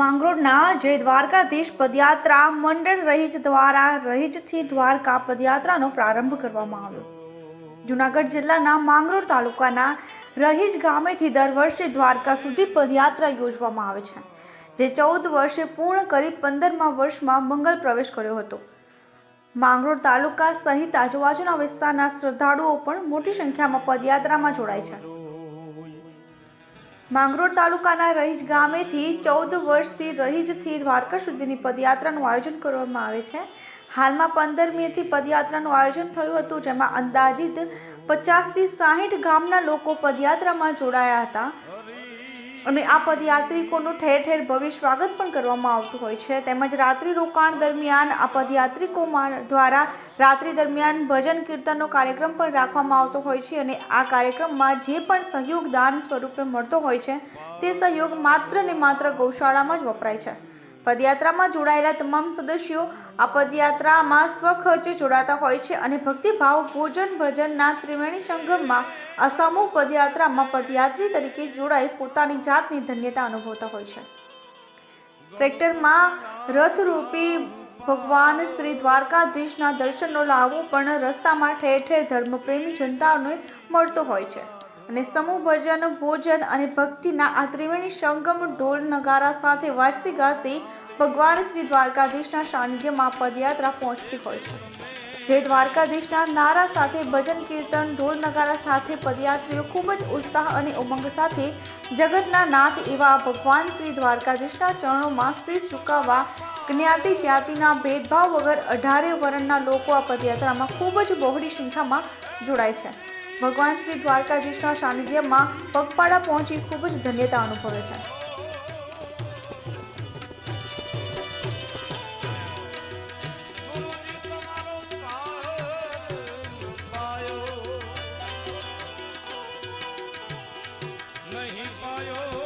માંગરોળના જય દ્વારકાધીશ પદયાત્રા મંડળ રહીજ દ્વારા, રહીજથી દ્વારકા પદયાત્રાનો પ્રારંભ કરવામાં આવ્યો. જુનાગઢ જિલ્લાના માંગરોળ તાલુકાના રહીજ ગામેથી દર વર્ષે દ્વારકા સુધી પદયાત્રા યોજવામાં આવે છે, જે ચૌદ વર્ષે પૂર્ણ કરી પંદરમા વર્ષમાં મંગલ પ્રવેશ કર્યો હતો. માંગરોળ તાલુકા સહિત આજુબાજુના વિસ્તારના શ્રદ્ધાળુઓ પણ મોટી સંખ્યામાં પદયાત્રામાં જોડાય છે. માંગરોળ તાલુકાના રહીજ ગામેથી ચૌદ વર્ષથી રહીજથી દ્વારકા સુધીની પદયાત્રાનું આયોજન કરવામાં આવે છે. હાલમાં પંદર મેથી પદયાત્રાનું આયોજન થયું હતું, જેમાં અંદાજિત પચાસથી સાહીઠ ગામના લોકો પદયાત્રામાં જોડાયા હતા. અને આ પદયાત્રિકોનું ઠેર ઠેર ભવ્ય સ્વાગત પણ કરવામાં આવતું હોય છે. તેમજ રાત્રિ રોકાણ દરમિયાન આ પદયાત્રિકો દ્વારા રાત્રિ દરમિયાન ભજન કીર્તનનો કાર્યક્રમ પણ રાખવામાં આવતો હોય છે અને આ કાર્યક્રમમાં જે પણ સહયોગ દાન સ્વરૂપે મળતો હોય છે, તે સહયોગ માત્ર ને માત્ર ગૌશાળામાં જ વપરાય છે. પદયાત્રામાં જોડાયેલા તમામ સદસ્યો આ પદયાત્રામાં સ્વખર્ચે જોડાતા હોય છે અને ભક્તિભાવ ભોજન ભજનના ત્રિવેણી સંગમમાં આ પદયાત્રામાં પદયાત્રી તરીકે જોડાઈ પોતાની જાતની ધન્યતા અનુભવતા હોય છે. ટ્રેક્ટરમાં રથરૂપી ભગવાન શ્રી દ્વારકાધીશના દર્શનનો લાવો પણ રસ્તામાં ઠેર ઠેર ધર્મપ્રેમી જનતાઓને મળતો હોય છે. અને સમૂહ ભજન, ભોજન અને ભક્તિના આ ત્રિવેણી સંગમ ઢોલ નગારા સાથે વાજતી ગાતી ભગવાન શ્રી દ્વારકાધીશના સાનિધ્યમાં પદયાત્રા પહોંચતી હોય છે. જે દ્વારકાધીશના નારા સાથે ભજન, કીર્તન, ઢોલ નગારા સાથે પદયાત્રીઓ ખૂબ જ ઉત્સાહ અને ઉમંગ સાથે જગતના નાથ એવા ભગવાન શ્રી દ્વારકાધીશના ચરણોમાં શીશ ઝુકાવવા, જ્ઞાતિ જાતિના ભેદભાવ વગર અઢારે વર્ણના લોકો આ પદયાત્રામાં ખૂબ જ બહોળી સંખ્યામાં જોડાય છે. ભગવાન શ્રી દ્વારકાધીશના સાનિધ્યમાં પગપાળા પહોંચી ખૂબ જ ધન્યતા અનુભવે છે. નહીં પાયો.